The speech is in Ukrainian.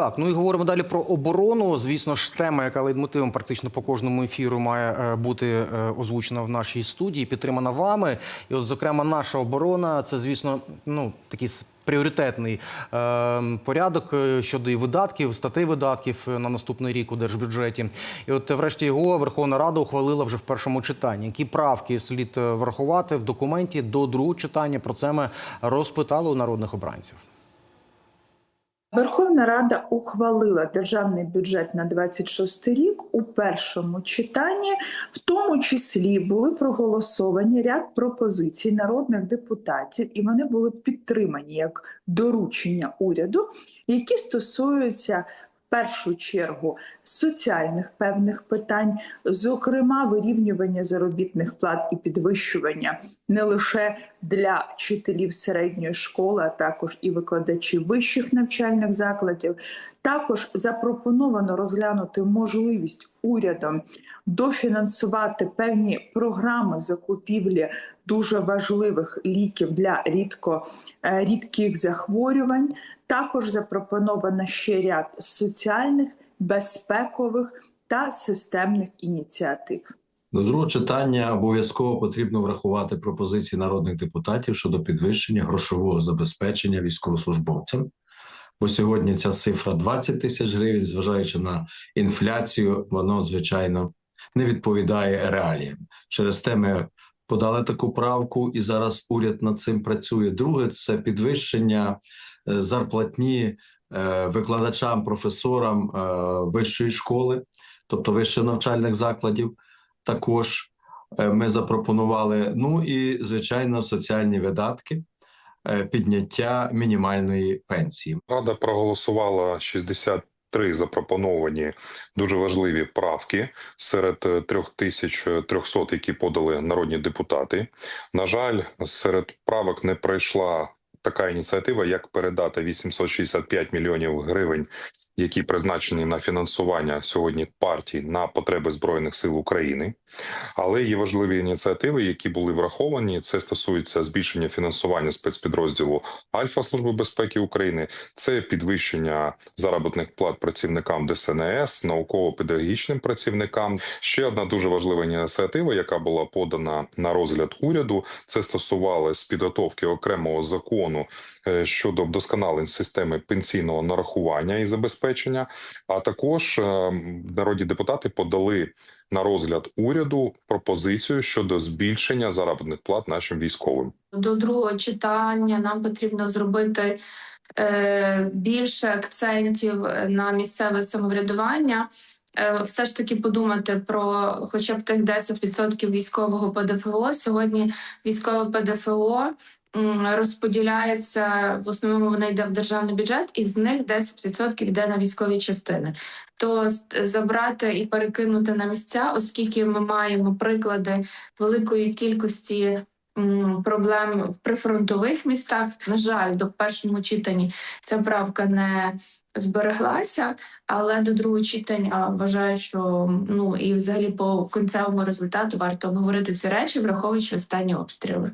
Так, ну і говоримо далі про оборону. Звісно ж, тема, яка лейтмотивом практично по кожному ефіру має е, бути е, озвучена в нашій студії, підтримана вами. І, от, зокрема, наша оборона це, звісно, ну такий пріоритетний е, порядок щодо і видатків, статей видатків е, на наступний рік у держбюджеті. І от, врешті, його Верховна Рада ухвалила вже в першому читанні. Які правки слід врахувати в документі до другого читання? Про це ми розпитали у народних обранців. Верховна Рада ухвалила державний бюджет на 26 рік у першому читанні, в тому числі були проголосовані ряд пропозицій народних депутатів, і вони були підтримані як доручення уряду, які стосуються першу чергу соціальних певних питань, зокрема вирівнювання заробітних плат і підвищування не лише для вчителів середньої школи, а також і викладачів вищих навчальних закладів. Також запропоновано розглянути можливість урядом дофінансувати певні програми закупівлі дуже важливих ліків для рідко е, рідких захворювань. Також запропоновано ще ряд соціальних, безпекових та системних ініціатив. До другого читання обов'язково потрібно врахувати пропозиції народних депутатів щодо підвищення грошового забезпечення військовослужбовцям. Бо сьогодні ця цифра 20 тисяч гривень, зважаючи на інфляцію, воно звичайно не відповідає реаліям. Через те ми подали таку правку, і зараз уряд над цим працює. Друге це підвищення зарплатні е, викладачам, професорам е, вищої школи, тобто вищих навчальних закладів також е, ми запропонували. Ну і звичайно, соціальні видатки, е, підняття мінімальної пенсії. Рада проголосувала 63 запропоновані дуже важливі правки серед е, 3300, які подали народні депутати. На жаль, серед правок не пройшла така ініціатива, як передати 865 мільйонів гривень, які призначені на фінансування сьогодні партій на потреби збройних сил України. Але є важливі ініціативи, які були враховані. Це стосується збільшення фінансування спецпідрозділу Альфа Служби безпеки України. Це підвищення заробітних плат працівникам ДСНС, науково-педагогічним працівникам. Ще одна дуже важлива ініціатива, яка була подана на розгляд уряду. Це стосувалось підготовки окремого закону е, щодо вдосконалень системи пенсійного нарахування і забезпечення. А також е, народні депутати подали на розгляд уряду пропозицію щодо збільшення заробітних плат нашим військовим. До другого читання нам потрібно зробити е, більше акцентів на місцеве самоврядування. Е, все ж таки подумати про хоча б тих 10% військового ПДФО. Сьогодні військове ПДФО розподіляється в основному воно йде в державний бюджет, і з них 10% йде на військові частини. То забрати і перекинути на місця, оскільки ми маємо приклади великої кількості проблем в прифронтових містах. На жаль, до першому читанні ця правка не збереглася, але до другого читання вважаю, що ну і взагалі по кінцевому результату варто обговорити ці речі, враховуючи останні обстріли.